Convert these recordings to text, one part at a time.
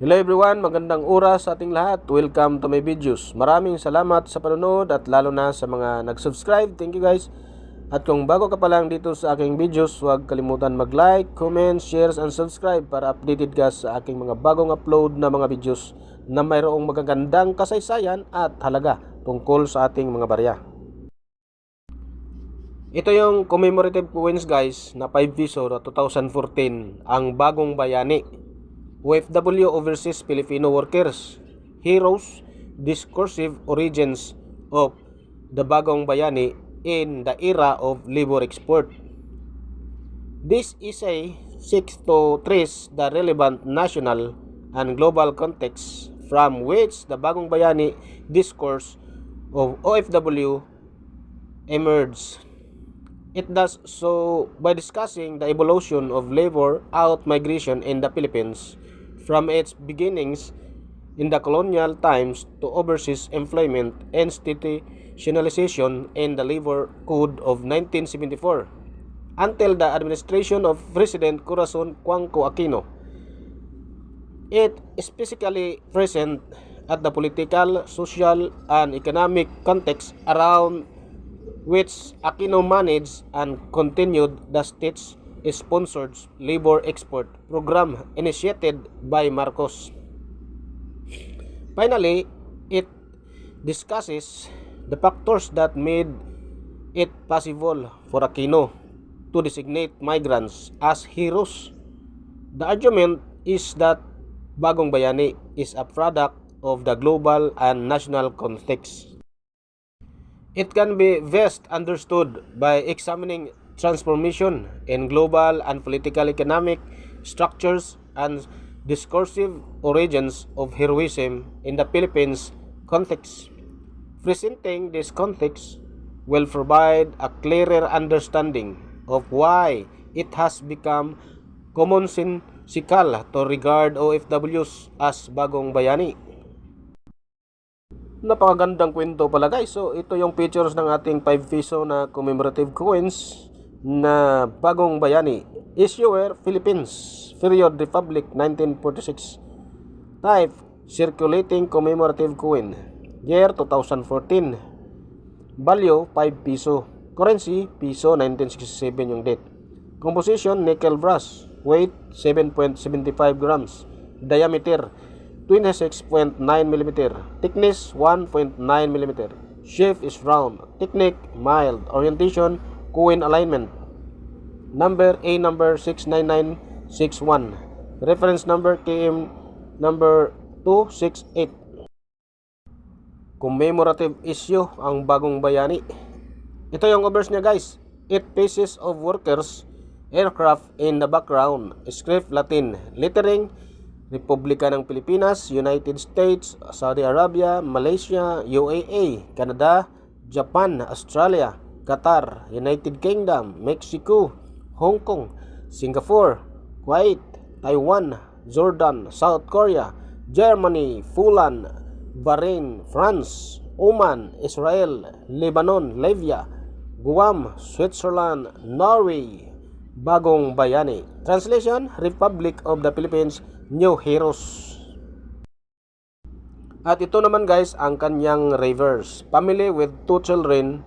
Hello everyone, magandang oras sa ating lahat. Welcome to my videos. Maraming salamat sa panonood at lalo na sa mga nag-subscribe. Thank you guys. At kung bago ka pa lang dito sa aking videos, huwag kalimutan mag-like, comment, share, and subscribe para updated ka sa aking mga bagong upload na mga videos na mayroong magagandang kasaysayan at halaga tungkol sa ating mga barya. Ito yung commemorative coins guys na 5 piso na 2014 ang bagong bayani. OFW Overseas Filipino Workers Heroes Discursive Origins of the Bagong Bayani in the Era of Labor Export. This is a seeks to trace the relevant national and global context from which the Bagong Bayani discourse of OFW emerged. It does so by discussing the evolution of labor out migration in the Philippines from its beginnings in the colonial times to overseas employment institutionalization in the Labor Code of 1974 until the administration of President Corazon Cuanco Aquino. It specifically present at the political, social, and economic context around which Aquino managed and continued the state's sponsored labor export program initiated by Marcos. Finally, it discusses the factors that made it possible for Aquino to designate migrants as heroes. The argument is that Bagong Bayani is a product of the global and national context. It can be best understood by examining transformation in global and political economic structures and discursive origins of heroism in the Philippines context. Presenting this context will provide a clearer understanding of why it has become commonsensical to regard OFWs as bagong bayani. Napakagandang kwento pala guys. So ito yung pictures ng ating 5 piso na commemorative coins na bagong bayani. Issuer Philippines. Period Republic 1946. Type Circulating Commemorative Coin. Year 2014. Value 5 piso. Currency piso 1967 yung date. Composition nickel brass. Weight 7.75 grams. Diameter 26.9 mm. Thickness 1.9 mm. Shape is round. Technique mild. Orientation coin alignment. Number A number 69961. Reference number KM number 268. Commemorative issue ang bagong bayani. Ito yung overs niya guys. 8 pieces of workers aircraft in the background. Script Latin. Lettering Republika ng Pilipinas, United States, Saudi Arabia, Malaysia, UAE, Canada, Japan, Australia, Qatar, United Kingdom, Mexico, Hong Kong, Singapore, Kuwait, Taiwan, Jordan, South Korea, Germany, Poland, Bahrain, France, Oman, Israel, Lebanon, Libya, Guam, Switzerland, Norway, Bagong Bayani. Translation, Republic of the Philippines, New Heroes. At ito naman guys ang kanyang reverse. Family with two children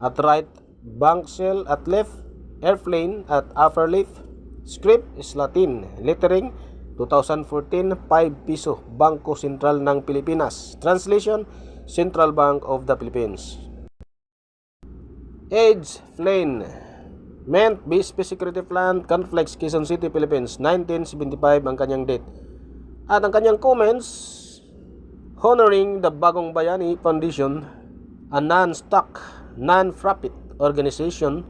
at right, bank cell at left, airplane at upper left. Script is Latin. Lettering 2014 5 piso Bangko Sentral ng Pilipinas. Translation Central Bank of the Philippines. Age Flane Meant Bispe Security Plant, Conflicts, Quezon City, Philippines 1975 ang kanyang date. At ang kanyang comments honoring the Bagong Bayani Foundation, a non-stock, non-profit organization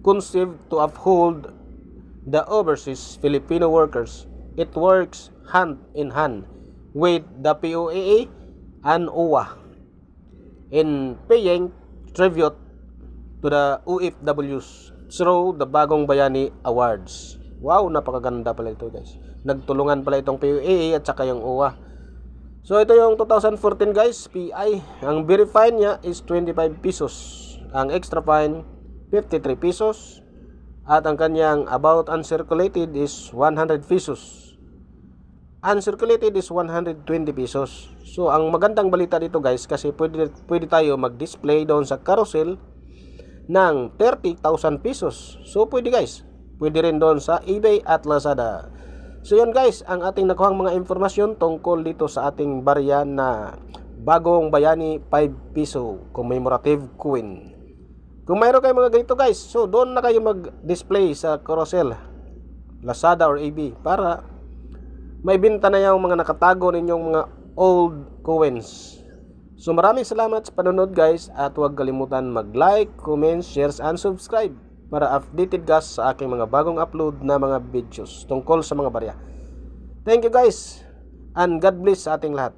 conceived to uphold the overseas Filipino workers. It works hand in hand with the POAA and OWA in paying tribute to the OFWs through the Bagong Bayani Awards. Wow, napakaganda pala ito guys. Nagtulungan pala itong POAA at saka yung OWA. So ito yung 2014 guys, PI. Ang verified niya is 25 pesos. Ang extra fine 53 pesos. At ang kanyang about uncirculated is 100 pesos. uncirculated is 120 pesos. So, ang magandang balita dito guys, kasi pwede, pwede tayo mag-display doon sa carousel ng 30,000 pesos. So, pwede guys. Pwede rin doon sa eBay at Lazada. So, yun guys, ang ating nakuhang mga informasyon tungkol dito sa ating barya na bagong bayani 5 piso commemorative coin. Kung mayroon kayo mga ganito guys, so doon na kayo mag-display sa carousel, Lazada or AB para may binta na yung mga nakatago ninyong mga old coins. So maraming salamat sa panonood guys at huwag kalimutan mag-like, comment, share and subscribe para updated ka sa aking mga bagong upload na mga videos tungkol sa mga barya. Thank you guys and God bless sa ating lahat.